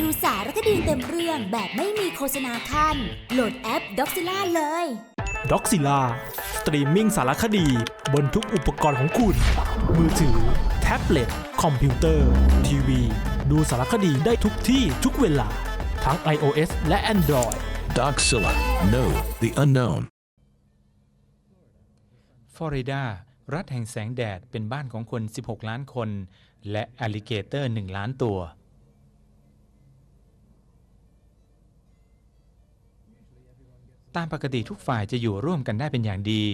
ดูสารคดีเต็มเรื่องแบบไม่มีโฆษณาขั้นโหลดแอปด็อกซิล่าเลยด็อกซิล่าสตรีมมิ่งสารคดี บนทุกอุปกรณ์ของคุณ มือถือ แท็บเล็ต คอมพิวเตอร์ ทีวี ดูสารคดีได้ทุกที่ทุกเวลา ทั้ง iOS และ Android Doxilla. Know the unknown. ฟลอริดา รัฐแห่งแสงแดดเป็นบ้านของคน 16 ล้านคน และอ l ลิเกเตอร์ 1 ล้านตัว ตามปกติทุกฝ่ายจะอยู่ร่วมกันได้เป็นอย่างดี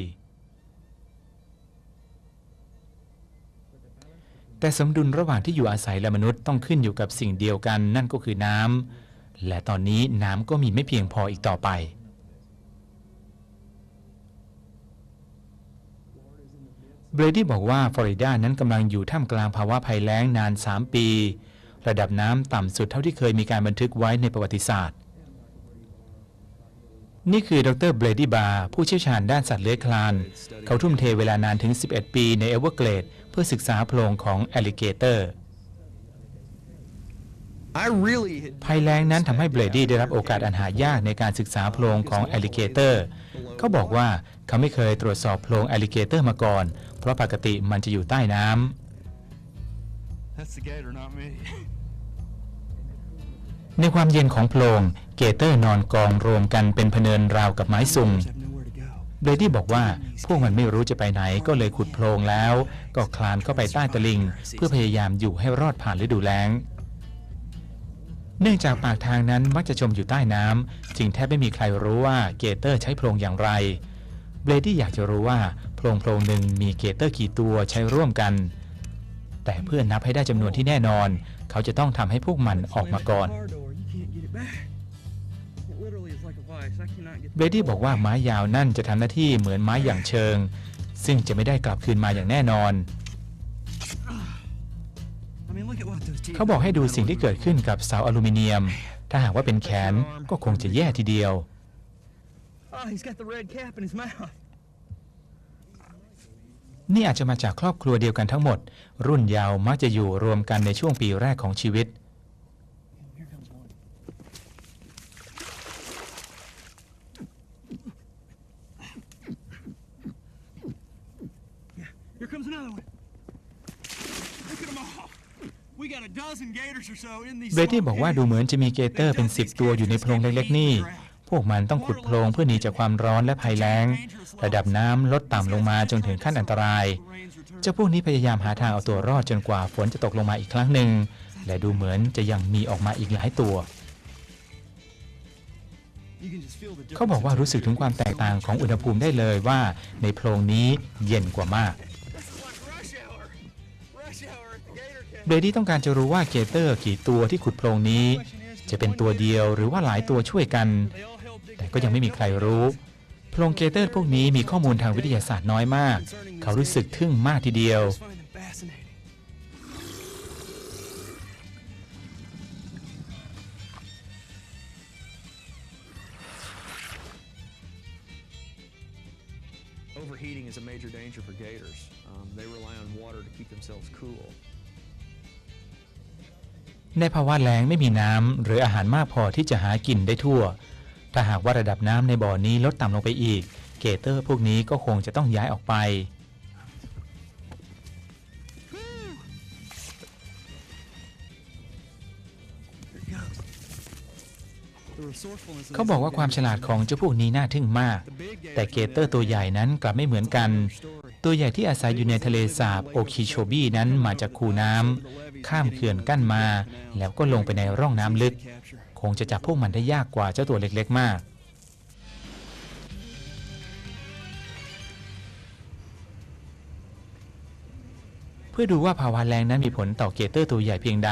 แต่สมดุลระหว่างที่อยู่อาศัยและมนุษย์ต้องขึ้นอยู่กับสิ่งเดียวกันนั่นก็คือน้ำและตอนนี้น้ำก็มีไม่เพียงพออีกต่อไป เบรดี้บอกว่าฟลอริดานั้นกำลังอยู่ท่ามกลางภาวะภัยแล้งนาน 3 ปี ระดับน้ำต่ำสุดเท่าที่เคยมีการบันทึกไว้ในประวัติศาสตร์ นี่คือดรเบรดี้บาร์ผู้เชี่ยวชาญด้านสัตว์เลื้อยคลาน เขาทุ่มเทเวลานานถึง 11 ปีในเอเวอร์เกรดเพื่อศึกษาโพรงของแอลลิเกเตอร์ I really had ภัยแล้งนั้นทำให้เบรดี้ได้รับโอกาสอันหายากในการศึกษาโพรงของแอลลิเกเตอร์ เขาบอกว่าเขาไม่เคยตรวจสอบโพรงแอลลิเกเตอร์มาก่อน เพราะปกติมันจะอยู่ใต้น้ำ ในความเย็นของโพรงเกเตอร์นอนกองรวมกันเป็นพเนินราวกับไม้สุ่ม Have nowhere to go. เบรดี้บอกว่าพวกมันไม่รู้จะไปไหนก็เลยขุดโพรงแล้ว ก็คลานเข้าไปใต้ตะลิง เพื่อพยายามอยู่ให้รอดผ่านฤดูแล้ง เนื่องจากปากทางนั้นมักจะจมอยู่ใต้น้ำจึงแทบไม่มีใครรู้ว่าเกเตอร์ใช้โพรงอย่างไร เบรดี้อยากจะรู้ว่าโพรงโพรงหนึ่งมีเกเตอร์กี่ตัวใช้ร่วมกัน แต่เพื่อนับให้ได้จำนวนที่แน่นอน เขาจะต้องทำให้พวกมันออกมาก่อน เบรดี้บอกว่าไม้ยาวนั่นจะทำหน้าที่เหมือนไม้อย่างเชิง ซึ่งจะไม่ได้กลับคืนมาอย่างแน่นอน เขาบอกให้ดูสิ่งที่เกิดขึ้นกับเสาอลูมิเนียม ถ้าหากว่าเป็นแขนก็คงจะแย่ทีเดียว นี่อาจจะมาจากครอบครัวเดียวกันทั้งหมด รุ่นยาวมักจะอยู่รวมกันในช่วงปีแรกของชีวิต Here comes one. Yeah, here comes another one. Look at them all. We got a dozen gators or so in these. เบรดี้ swamp บอกว่า areas. ดูเหมือนจะมีเกเตอร์เป็น 10 ตัวอยู่ในโพรงเล็กๆนี่ พวกมันต้องขุดโพรงเพื่อหนีจากความร้อนและภัยแล้ง ระดับน้ำลดต่ำลงมาจนถึงขั้นอันตราย เจ้าพวกนี้พยายามหาทางเอาตัวรอดจนกว่าฝนจะตกลงมาอีกครั้งหนึ่ง และดูเหมือนจะยังมีออกมาอีกหลายตัว You can just feel the เขาบอกว่ารู้สึกถึงความแตกต่างของอุณหภูมิได้เลยว่า ในโพรงนี้เย็นกว่ามาก เบรดี้ต้องการจะรู้ว่าเกเตอร์กี่ตัวที่ขุดโพรงนี้ จะเป็นตัวเดียวหรือว่าหลายตัวช่วยกัน แต่ก็ยังไม่มีใครรู้โพรงเกเตอร์พวกนี้มีข้อมูลทางวิทยาศาสตร์น้อยมาก เขารู้สึกทึ่งมากทีเดียว Overheating is a major danger for gators. Um, they rely on water to keep themselves cool. ในภาวะแล้งไม่มีน้ำหรืออาหารมากพอที่จะหากินได้ทั่ว ถ้าหากว่าระดับน้ำในบ่อนี้ลดต่ำลงไปอีก เกเตอร์พวกนี้ก็คงจะต้องย้ายออกไป เขาบอกว่าความฉลาดของเจ้าพวกนี้น่าทึ่งมาก แต่เกเตอร์ตัวใหญ่นั้นกลับไม่เหมือนกัน ตัวใหญ่ที่อาศัยอยู่ในทะเลสาบโอคิโชบีนั้นมาจากคูน้ำ ข้ามเขื่อนกั้นมา แล้วก็ลงไปในร่องน้ำลึก คงจะจับพวกมันได้ยากกว่าเจ้าตัวเล็กๆมากเพื่อดูว่าภาวะแรงนั้นมีผลต่อเกเตอร์ตัวใหญ่เพียงใด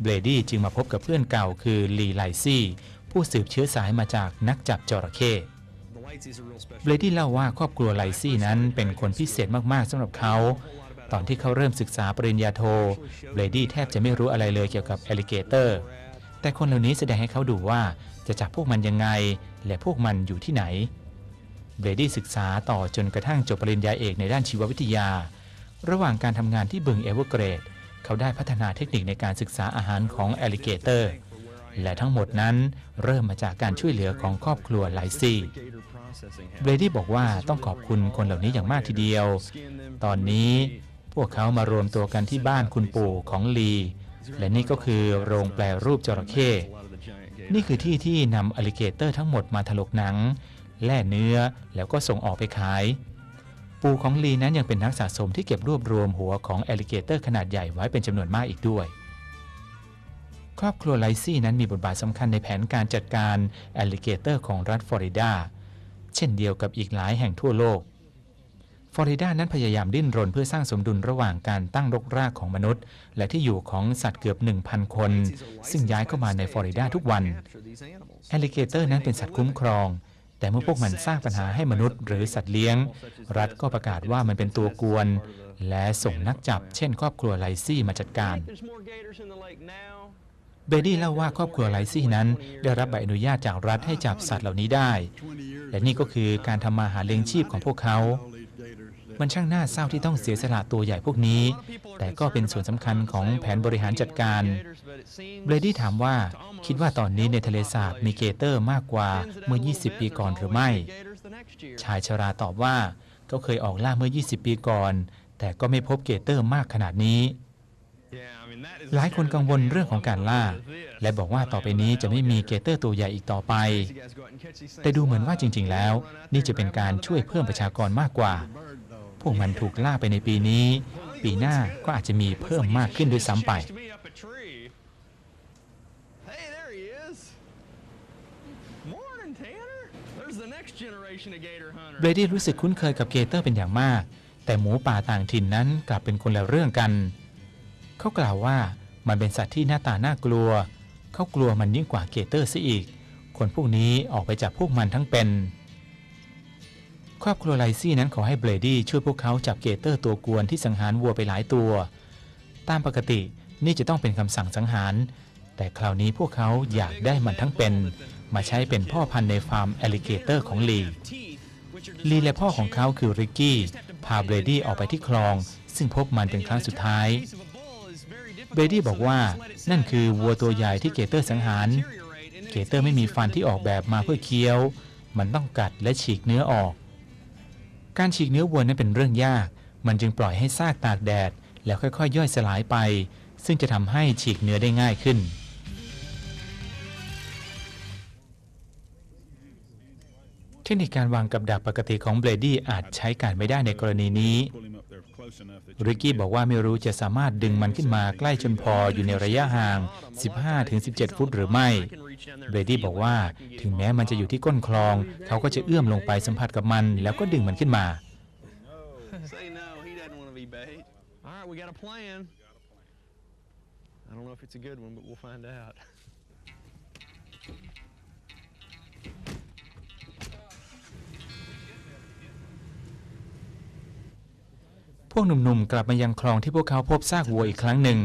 เบรดี้จึงมาพบกับเพื่อนเก่าคือลีไลซี่ ผู้สืบเชื้อสายมาจากนักจับจระเข้ เบรดี้เล่าว่าครอบครัวไลซี่นั้นเป็นคนพิเศษมากๆสำหรับเขา ตอนที่เขาเริ่มศึกษาปริญญาโทเบรดี้แทบจะไม่รู้อะไรเลยเกี่ยวกับแอลิเกเตอร์ แต่คนเหล่านี้แสดงให้เขาดูว่าจะจับพวกมันยังไง และพวกมันอยู่ที่ไหน เบรดี้ศึกษาต่อจนกระทั่งจบปริญญาเอกในด้านชีววิทยา ระหว่างการทำงานที่บึงเอเวอร์เกรด เขาได้พัฒนาเทคนิคในการศึกษาอาหารของแอลิเกเตอร์ และทั้งหมดนั้นเริ่มมาจากการช่วยเหลือของครอบครัวไลซี่เบรดี้บอกว่าต้องขอบคุณคนเหล่านี้อย่างมากทีเดียว ตอนนี้ วกเขามารวมตัวกันที่บ้านคุณปู่ของลี และนี่ก็คือโรงแปลรูปจระเข้นี่คือที่ที่นำอลิเกเตอร์ทั้งหมดมาถลกหนัง แล่เนื้อแล้วก็ส่งออกไปขาย ปู่ของลีนั้นยังเป็นนักสะสมที่เก็บรวบรวมหัวของอลิเกเตอร์ขนาดใหญ่ไว้เป็นจำนวนมากอีกด้วย ครอบครัวไลซี่นั้นมีบทบาทสำคัญในแผนการจัดการอลิเกเตอร์ของรัฐฟลอริดา เช่นเดียวกับอีกหลายแห่งทั่วโลก ฟลอริดานั้นพยายามดิ้นรนเพื่อสร้างสมดุลระหว่างการตั้งรกรากของมนุษย์ และที่อยู่ของสัตว์เกือบ 1,000 คน ซึ่งย้ายเข้ามาในฟลอริดาทุกวันแอลลิเกเตอร์นั้นเป็นสัตว์คุ้มครอง แต่เมื่อพวกมันสร้างปัญหาให้มนุษย์หรือสัตว์เลี้ยง รัฐก็ประกาศว่ามันเป็นตัวกวน และส่งนักจับ เช่น ครอบครัวไลซี่มาจัดการเบดดี้เล่าว่าครอบครัวไลซี่นั้น ได้รับใบอนุญาตจากรัฐให้จับสัตว์เหล่านี้ได้ และนี่ก็คือการทำมาหาเลี้ยงชีพของพวกเขา มันช่างน่าเศร้าที่ต้องเสียสละตัวใหญ่พวกนี้ แต่ก็เป็นส่วนสำคัญของแผนบริหารจัดการ เบรดี้ถามว่าคิดว่าตอนนี้ในทะเลสาบมีเกเตอร์มากกว่าเมื่อ 20 ปีก่อนหรือไม่ ชายชราตอบว่าเขาเคยออกล่าเมื่อ 20 ปีก่อน แต่ก็ไม่พบเกเตอร์มากขนาดนี้หลายคนกังวลเรื่องของการล่า และบอกว่าต่อไปนี้จะไม่มีเกเตอร์ตัวใหญ่อีกต่อไป แต่ดูเหมือนว่าจริง ๆ แล้ว นี่จะเป็นการช่วยเพิ่มประชากรมากกว่า วกมันถูกล่าไปในปีนี้ ปีหน้าก็อาจจะมีเพิ่มมากขึ้นด้วยซ้ำไป Hey, there he is. Morning, Tanner. There's the next generation of gator เบร hunters. ดี้รู้สึกคุ้นเคยกับเกเตอร์เป็นอย่างมาก แต่หมูป่าต่างถิ่นนั้นกลับเป็นคนละเรื่องกัน เขากล่าวว่ามันเป็นสัตว์ที่หน้าตาน่ากลัว เขากลัวมันยิ่งกว่าเกเตอร์ซะอีก คนพวกนี้ออกไปจับพวกมันทั้งเป็น ครอบครัวไลซี่นั้นขอให้เบรดี้ช่วยพวกเขาจับเกเตอร์ตัวกวนที่สังหารวัวไปหลายตัว ตามปกตินี่จะต้องเป็นคำสั่งสังหาร แต่คราวนี้พวกเขาอยากได้มันทั้งเป็น มาใช้เป็นพ่อพันธุ์ในฟาร์มแอลลิเกเตอร์ของลีลีและพ่อของเขาคือริกกี้พาเบรดี้ออกไปที่คลอง ซึ่งพบมันเป็นครั้งสุดท้าย เบรดี้บอกว่านั่นคือวัวตัวใหญ่ที่เกเตอร์สังหาร เกเตอร์ไม่มีฟันที่ออกแบบมาเพื่อเคี้ยว มันต้องกัดและฉีกเนื้อออก การฉีกเนื้อวัวนั้นเป็นเรื่องยาก มันจึงปล่อยให้ซากตากแดด แล้วค่อยๆ ย่อยสลายไป ซึ่งจะทำให้ฉีกเนื้อได้ง่ายขึ้น ทคนิคการวางกับดักปกติของเบรดี้อาจใช้การไม่ได้ในกรณีนี้ ริกกี้บอกว่าไม่รู้จะสามารถดึงมันขึ้นมาใกล้จนพออยู่ในระยะห่าง 15-17 ฟุตหรือไม่ เบรดี้บอกว่าถึงแม้มันจะอยู่ที่ก้นคลอง เขาก็จะเอื้อมลงไปสัมผัสกับมัน แล้วก็ดึงมันขึ้นมา I don't know if it's a good one, but we'll find out. พวกหนุ่มๆ กลับมายังคลองที่พวกเขาพบซากวัวอีกครั้งหนึ่ง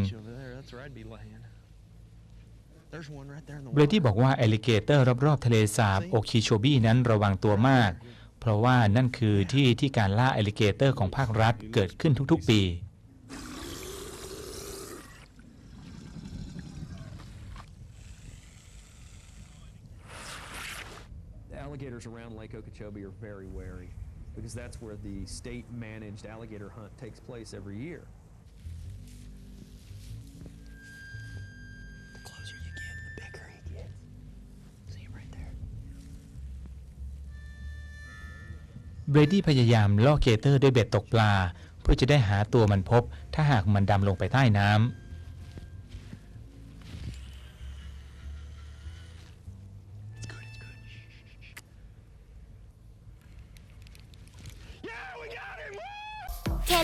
เบรดี้บอกว่าแอลลิเกเตอร์รอบๆ ทะเลสาบโอคิโชบี้นั้นระวังตัวมาก เพราะว่านั่นคือที่ที่การล่าแอลลิเกเตอร์ของภาครัฐเกิดขึ้นทุกๆ ปี alligators around Lake Okeechobee are very wary because that's where the state managed alligator hunt takes place every year. The closer you get, the bigger he gets. See him right there. เบรดี้พยายามล่อเกเตอร์ด้วยเบ็ดตกปลา เพื่อจะได้หาตัวมันพบ ถ้าหากมันดำลงไปใต้น้ำ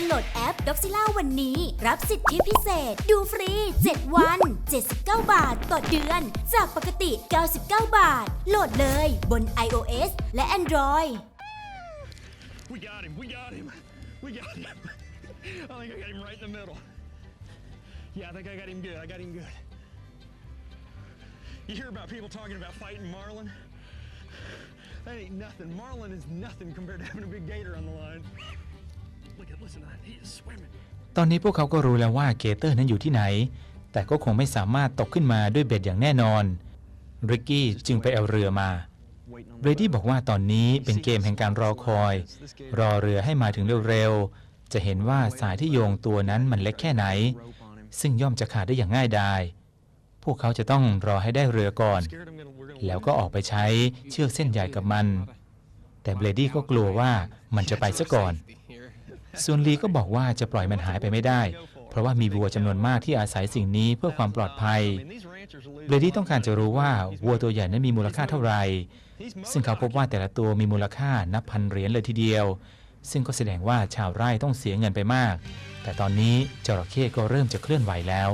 Woo! แค่โหลดแอป d o x i l a วันนี้ รับสิทธิพิเศษ ดูฟรี 7 วัน 79 บาทต่อเดือน จากปกติ 99 บาท โหลดเลยบน iOS และ Android We got him, we got him. We got him. I think I got him right in the middle. Yeah, I think I got him good. I got him good. You hear about people talking about fighting marlin? That ain't nothing. Marlin is nothing compared to having a big gator on the line. ตอนนี้พวกเขาก็รู้แล้วว่าเกเตอร์นั้นอยู่ที่ไหน แต่ก็คงไม่สามารถตกขึ้นมาด้วยเบ็ดอย่างแน่นอน ริกกี้จึงไปเอาเรือมา เบรดี้บอกว่าตอนนี้เป็นเกมแห่งการรอคอย รอเรือให้มาถึงเร็วๆ จะเห็นว่าสายที่โยงตัวนั้นมันเล็กแค่ไหน ซึ่งย่อมจะขาดได้อย่างง่ายดาย พวกเขาจะต้องรอให้ได้เรือก่อน แล้วก็ออกไปใช้เชือกเส้นใหญ่กับมัน แต่เบรดี้ก็กลัวว่ามันจะไปซะก่อน ส่วนลีก็บอกว่าจะปล่อยมันหายไปไม่ได้ เพราะว่ามีวัวจำนวนมากที่อาศัยสิ่งนี้เพื่อความปลอดภัยเบรดี้ต้องการจะรู้ว่าวัวตัวใหญ่นั้นมีมูลค่าเท่าไหร่ ซึ่งเขาพบว่าแต่ละตัวมีมูลค่านับพันเหรียญเลยทีเดียว ซึ่งก็แสดงว่าชาวไร่ต้องเสียเงินไปมาก แต่ตอนนี้จระเข้ก็เริ่มจะเคลื่อนไหวแล้ว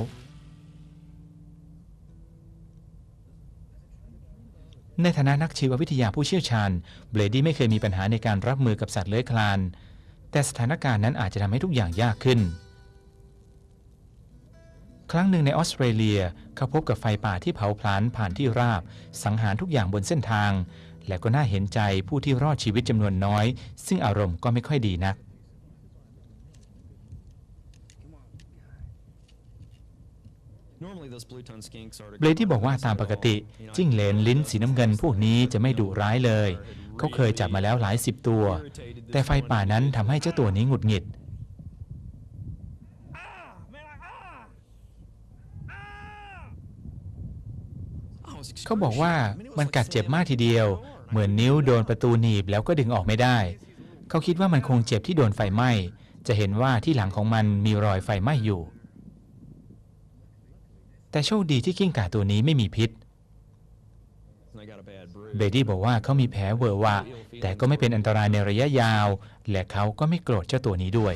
ในฐานะนักชีววิทยาผู้เชี่ยวชาญ เบรดี้ไม่เคยมีปัญหาในการรับมือกับสัตว์เลื้อยคลาน แต่สถานการณ์นั้นอาจจะทำให้ทุกอย่างยากขึ้น ครั้งหนึ่งในออสเตรเลียเขาพบกับไฟป่าที่เผาพลานผ่านที่ราบ สังหารทุกอย่างบนเส้นทาง และก็น่าเห็นใจผู้ที่รอดชีวิตจำนวนน้อย ซึ่งอารมณ์ก็ไม่ค่อยดีนักเบรดี้บอกว่าตามปกติ จิ้งเหลนลิ้นสีน้ำเงินพวกนี้จะไม่ดุร้ายเลย เขาเคยจับมาแล้วหลายสิบตัว แต่ไฟป่านั้นทำให้เจ้าตัวนี้หงุดหงิด เขาบอกว่ามันกัดเจ็บมากทีเดียว เหมือนนิ้วโดนประตูหนีบแล้วก็ดึงออกไม่ได้ เขาคิดว่ามันคงเจ็บที่โดนไฟไหม้ จะเห็นว่าที่หลังของมันมีรอยไฟไหม้อยู่ แต่โชคดีที่กิ้งก่าตัวนี้ไม่มีพิษเบดดี้บอกว่าเขามีแผลเวอะหวะแต่ก็ไม่เป็นอันตรายในระยะยาว และเขาก็ไม่โกรธเจ้าตัวนี้ด้วย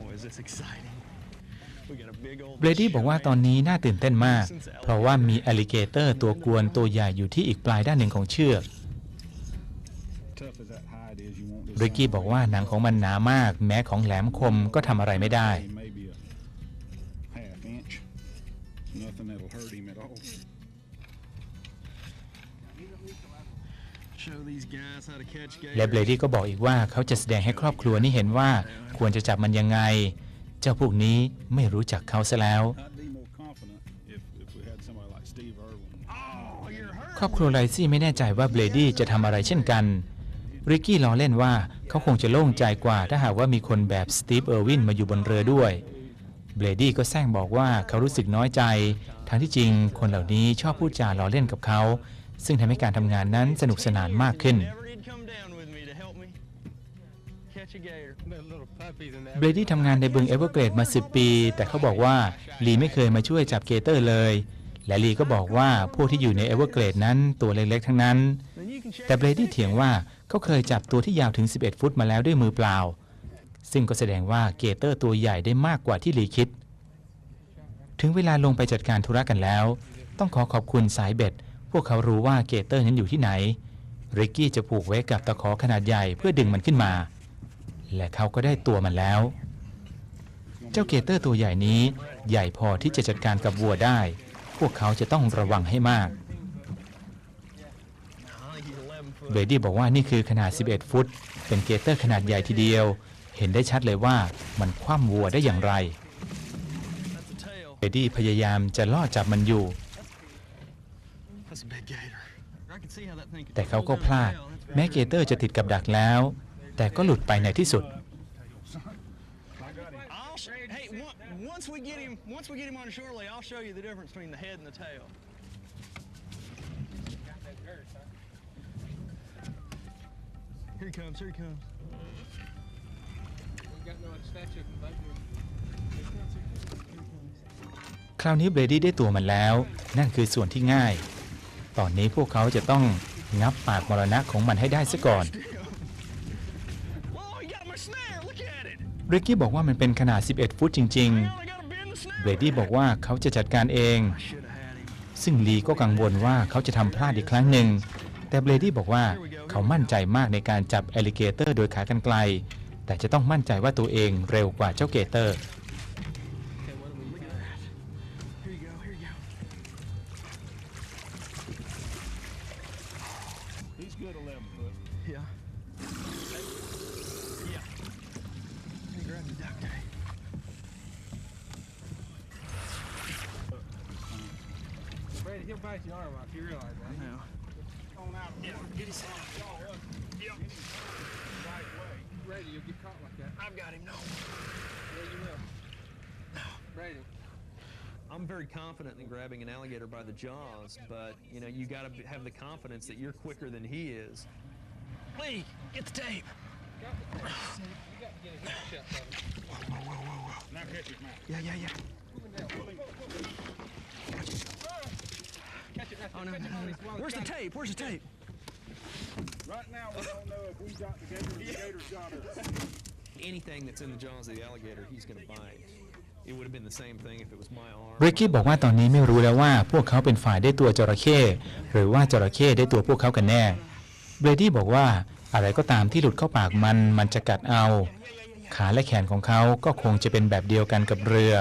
Boy, is this exciting. We got a big old เบรดี้บอกว่าตอนนี้น่าตื่นเต้นมาก เพราะว่ามีอ l ลิเกเตอร์ตัวกวนตัวใหญ่อยู่ที่อีกปลายด้านหนึ่งของเชือก tough as that hide is, you want this ริกกี้บอกว่าหนังของมันหนามาก แม้ของแหลมคมก็ทำอะไรไม่ได้ thing maybe a half inch. Nothing that'll hurt him at all. show these guys how to catch และเบร gators. ดี้ก็บอกอีกว่าเขาจะแสดงให้ครอบครัวนี้เห็นว่าควรจะจับมันยังไง เจ้าพวกนี้ไม่รู้จักเขาซะแล้ว I'd be more confident if, if we had somebody like Steve Irwin. Oh, you're hurt. ครอบครัวไลซี่ไม่แน่ใจว่าเบรดี้จะทำอะไรเช่นกัน ริกกี้ล้อเล่นว่าเขาคงจะโล่งใจกว่าถ้าหากว่ามีคนแบบสตีฟเออร์วินมาอยู่บนเรือด้วย เบรดี้ก็แซงบอกว่าเขารู้สึกน้อยใจ ทั้งที่จริงคนเหล่านี้ชอบพูดจาล้อเล่นกับเขา ซึ่งทำให้การทำงานนั้นสนุกสนานมากขึ้น เบรดี้ทำงานในบึงเอเวอร์เกรดมา 10 ปี แต่เขาบอกว่าลีไม่เคยมาช่วยจับเกเตอร์เลย และลีก็บอกว่าพวกที่อยู่ในเอเวอร์เกรดนั้นตัวเล็กๆทั้งนั้น แต่เบรดี้เถียงว่า เขาเคยจับตัวที่ยาวถึง 11 ฟุตมาแล้วด้วยมือเปล่า ซึ่งก็แสดงว่าเกเตอร์ตัวใหญ่ได้มากกว่าที่ลีคิด ถึงเวลาลงไปจัดการธุระกันแล้ว ต้องขอขอบคุณสายเบ็ด พวกเขารู้ว่าเกเตอร์นั้นอยู่ที่ไหน ริกกี้จะผูกไว้กับตะขอขนาดใหญ่เพื่อดึงมันขึ้นมา และเขาก็ได้ตัวมันแล้ว เจ้าเกเตอร์ตัวใหญ่นี้ ใหญ่พอที่จะจัดการกับวัวได้ พวกเขาจะต้องระวังให้มาก I think he's 11 foot. เบรดี้บอกว่านี่คือขนาด 11 ฟุต เป็นเกเตอร์ขนาดใหญ่ทีเดียว เห็นได้ชัดเลยว่ามันคว่ำวัวได้อย่างไร เบรดี้พยายามจะล่อจับมันอยู่ แต่เขาก็พลาด แม้เกเตอร์จะติดกับดักแล้ว แต่ก็หลุดไปในที่สุด Here he comes. Here he comes. คราวนี้เบรดี้ได้ตัวมันแล้ว นั่นคือส่วนที่ง่าย ตอนนี้พวกเขาจะต้องงับปากมรณะของมันให้ได้ซะก่อน Whoa, he got my snare. Look at it. ริกกี้บอกว่ามันเป็นขนาด 11 ฟุตจริง ๆ เบรดี้บอกว่าเขาจะจัดการเอง ซึ่งลีก็กังวลว่าเขาจะทำพลาดอีกครั้งหนึ่ง แต่เบรดี้บอกว่า เขามั่นใจมากในการจับแอลลิเกเตอร์โดยขากรรไกรแต่จะต้องมั่นใจว่าตัวเองเร็วกว่าเจ้าเกเตอร์ He's good 11 foot. Yeah. Yeah. Let me grab the duct tape. Brady, he'll bite your arm off. You realize that? I know. Yeah, get his jaw up. Yep. Right way. Brady, you'll get caught like that. I've got him. No. Yeah, you will. Brady. I'm very confident in grabbing an alligator by the jaws, but you know you got to have the confidence that you're quicker than he is. Lee, get the tape. Got the tape. You got to get a hip shot of it. Now catch his mouth. Yeah, yeah, yeah. Moving down. Catch it, Oh no. catch it on Where's the tape? Where's the tape? Right now, we don't know if we got the gator or the gator's got us. Anything that's in the jaws of the alligator, he's going to bite. It would have been the same thing if it was my arm. บริกกี้บอกว่าตอนนี้ไม่รู้แล้วว่าพวกเขาเป็นฝ่ายได้ตัวจระเข้หรือว่าจระเข้ได้ตัวพวกเขากันแน่ เบรดี้บอกว่าอะไรก็ตามที่หลุดเข้าปากมันมันจะกัดเอา ขาและแขนของเขาก็คงจะเป็นแบบเดียวกันกับเรือ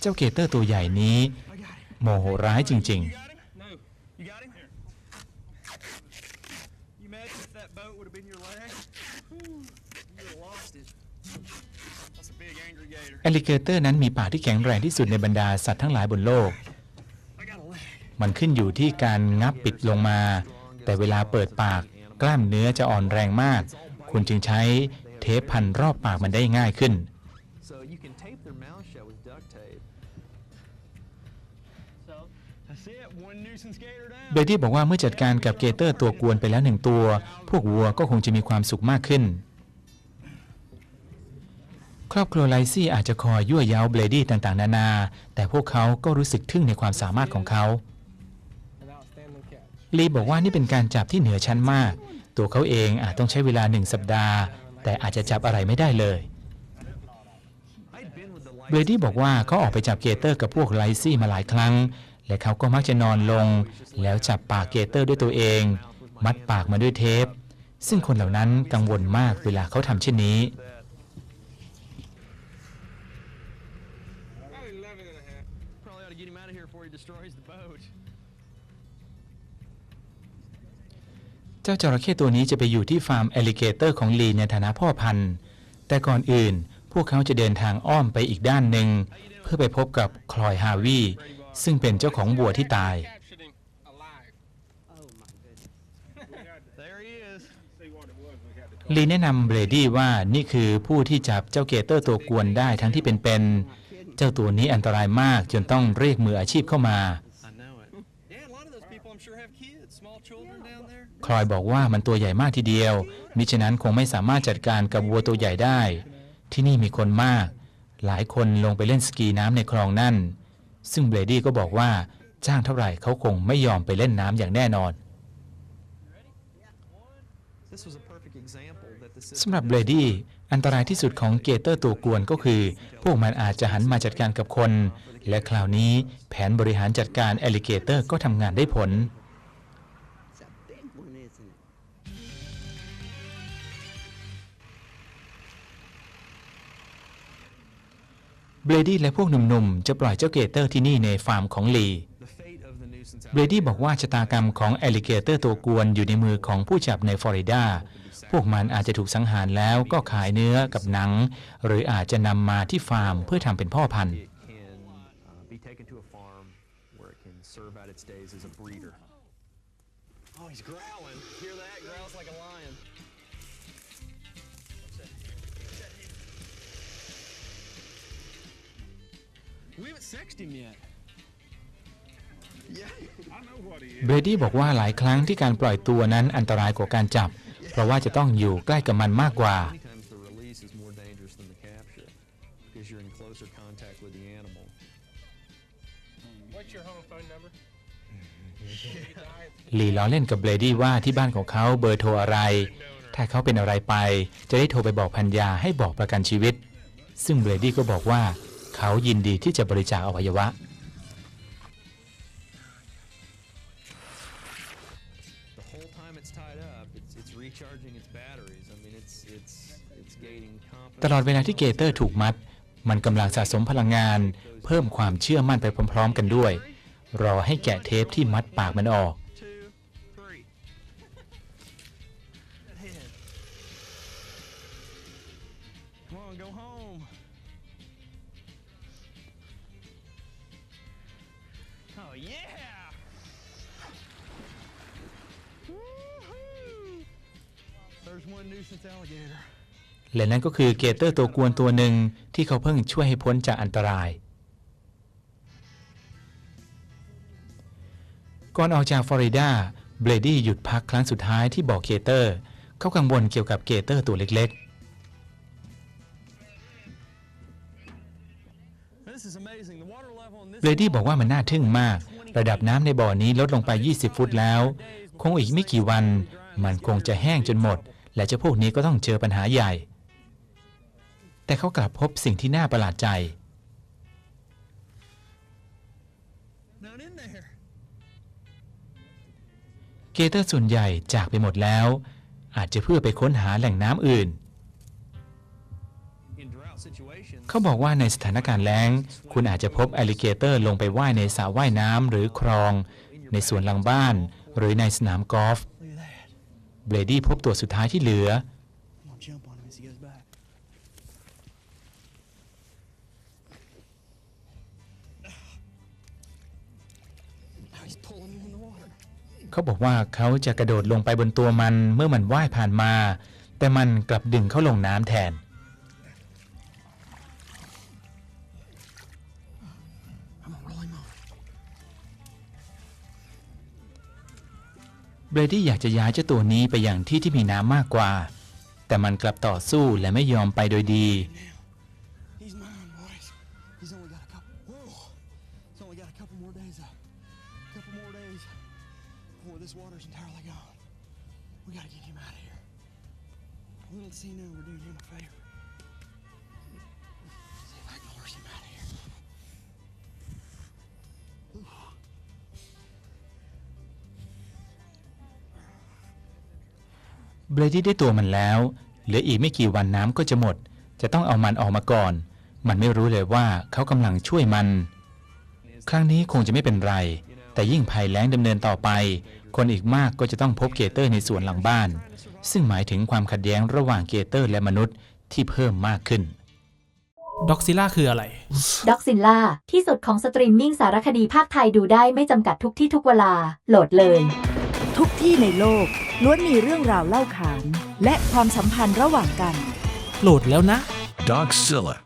เจ้าเกเตอร์ตัวใหญ่นี้ โมโหร้ายจริง No. You got him? You imagine if that boat would have been your leg? Whew, you would have lost it. That's a big angry gator. ๆ แอลลิเกเตอร์นั้นมีปากที่แข็งแรงที่สุดในบรรดาสัตว์ทั้งหลายบนโลก มันขึ้นอยู่ที่การงับปิดลงมา แต่เวลาเปิดปากกล้ามเนื้อจะอ่อนแรงมาก คุณจึงใช้เทปพันรอบปากมันได้ง่ายขึ้น So you can tape their mouth shut with duct tape. That's it. One nuisance gator down. เบรดี้บอกว่าเมื่อจัดการกับเกเตอร์ตัวกวนไปแล้วหนึ่งตัว พวกวัวก็คงจะมีความสุขมากขึ้น ครอบครัวไลซี่อาจจะคอยยั่วเย้าเบรดี้ต่างๆ นานา แต่พวกเขาก็รู้สึกทึ่งในความสามารถของเขา ลีบอกว่านี่เป็นการจับที่เหนือชั้นมาก ตัวเขาเองอาจต้องใช้เวลาหนึ่งสัปดาห์ แต่อาจจะจับอะไรไม่ได้เลย เบรดี้บอกว่าเขาออกไปจับเกเตอร์กับพวกไลซี่มาหลายครั้ง และเขาก็มักจะนอนลง แล้วจับปากเกเตอร์ด้วยตัวเอง มัดปากมาด้วยเทป ซึ่งคนเหล่านั้นกังวลมากเวลาเขาทำเช่นนี้ เจ้าจระเข้ตัวนี้จะไปอยู่ที่ฟาร์มแอลิเกเตอร์ของลีในฐานะพ่อพันธุ์ แต่ก่อนอื่น พวกเขาจะเดินทางอ้อมไปอีกด้านหนึ่ง เพื่อไปพบกับคลอยฮาวีซึ่งเป็นเจ้าของบัวที่ตาย ลีแนะนำเบรดี้ว่านี่คือผู้ที่จับเจ้าเกเตอร์ตัวกวนได้ทั้งที่เป็นๆเจ้าตัวนี้อันตรายมากจนต้องเรียกมืออาชีพเข้ามา I know it. Yeah, a lot of those people I'm sure have kids, small children down there. คลอยบอกว่ามันตัวใหญ่มากทีเดียว มิฉะนั้นคงไม่สามารถจัดการกับวัวตัวใหญ่ได้ ที่นี่มีคนมาก หลายคนลงไปเล่นสกีน้ำในคลองนั่น ซึ่งเบรดี้ก็บอกว่าจ้างเท่าไหร่เขาคงไม่ยอมไปเล่นน้ำอย่างแน่นอนสำหรับเบรดี้อันตรายที่สุดของเกเตอร์ตัวกวนก็คือ พวกมันอาจจะหันมาจัดการกับคน และคราวนี้แผนบริหารจัดการแอลลิเกเตอร์ก็ทำงานได้ผล เบรดี้และพวกหนุ่มๆ จะปล่อยเจ้าเกเตอร์ที่นี่ในฟาร์มของลี The fate of the nuisance เบรดี้บอกว่าชะตากรรมของแอลลิเกเตอร์ตัวกวนอยู่ในมือของผู้จับในฟลอริดา พวกมันอาจจะถูกสังหารแล้วก็ขายเนื้อกับหนัง หรืออาจจะนำมาที่ฟาร์มเพื่อทำเป็นพ่อพันธุ์ it can uh, be taken to a farm where it can serve out its days as a breeder. Oh, he's growling. Hear that? Growls like a lion. We haven't sexed him yet. I know what he เบรดี้บอกว่าหลายครั้งที่การปล่อยตัวนั้นอันตรายกว่าการจับ เพราะว่าจะต้องอยู่ใกล้กับมันมากกว่า Many times the release is more dangerous than the capture because you're in closer contact with the animal. What's your home phone number? ลีล้อเล่นกับเบรดี้ว่าที่บ้านของเขาเบอร์โทรอะไร ถ้าเขาเป็นอะไรไป จะได้โทรไปบอกพันยาให้บอกประกันชีวิต ซึ่งเบรดี้ก็บอกว่า เขายินดีที่จะบริจาคอวัยวะ The whole time it's tied up, it's, it's recharging its batteries. I mean, it's it's it's gaining ตลอด confidence. เวลาที่เกเตอร์ถูกมัด มันกำลังสะสมพลังงาน เพิ่มความเชื่อมั่นไปพร้อม ๆ กันด้วย รอให้แกะเทปที่มัดปากมันออก Oh yeah! และนั่นก็คือเกเตอร์ตัวกวนตัวหนึ่งที่เขาเพิ่งช่วยให้พ้นจากอันตราย ก่อนออกจากฟลอริดา เบรดี้หยุดพักครั้งสุดท้ายที่บอกเกเตอร์ เขากังวลเกี่ยวกับเกเตอร์ตัวเล็ก เบรดี้บอกว่ามันน่าทึ่งมาก ระดับน้ำในบ่อนี้ลดลงไป 20 ฟุตแล้ว คงอีกไม่กี่วัน มันคงจะแห้งจนหมด และเจ้าพวกนี้ก็ต้องเจอปัญหาใหญ่ แต่เขากลับพบสิ่งที่น่าประหลาดใจ เกเตอร์ส่วนใหญ่จากไปหมดแล้ว อาจจะเพื่อไปค้นหาแหล่งน้ำอื่น เขาบอกว่าในสถานการณ์แล้ง คุณอาจจะพบอ l ลิเกเตอร์ลงไปว่ายในสระว่ายน้ำหรือคลอง ในสวนหลังบ้าน หรือในสนามกอล์ฟเบรดี้พบตัวสุดท้ายที่เหลือ เขาบอกว่าเขาจะกระโดดลงไปบนตัวมันเมื่อมันว่ายผ่านมา แต่มันกลับดึงเขาลงน้ำแทน เบรดี้อยากจะย้ายเจ้าตัวนี้ไปอย่างที่ที่มีน้ำมากกว่า แต่มันกลับต่อสู้และไม่ยอมไปโดยดี เบรดี้ได้ตัวมันแล้ว เหลืออีกไม่กี่วันน้ำก็จะหมด จะต้องเอามันออกมาก่อน มันไม่รู้เลยว่าเขากำลังช่วยมัน ครั้งนี้คงจะไม่เป็นไร แต่ยิ่งภัยแล้งดำเนินต่อไป คนอีกมากก็จะต้องพบเกเตอร์ในสวนหลังบ้าน ซึ่งหมายถึงความขัดแย้งระหว่างเกเตอร์และมนุษย์ที่เพิ่มมากขึ้นด็อกซิล่าคืออะไรด็อกซินล่าที่สุดของสตรีมมิ่งสารคดีภาคไทยดูได้ไม่จำกัดทุกที่ทุกเวลา โหลดเลย ทุกที่ในโลกล้วนมีเรื่องราวเล่าขาน และความสัมพันธ์ระหว่างกัน โหลดแล้วนะ Dogsilla.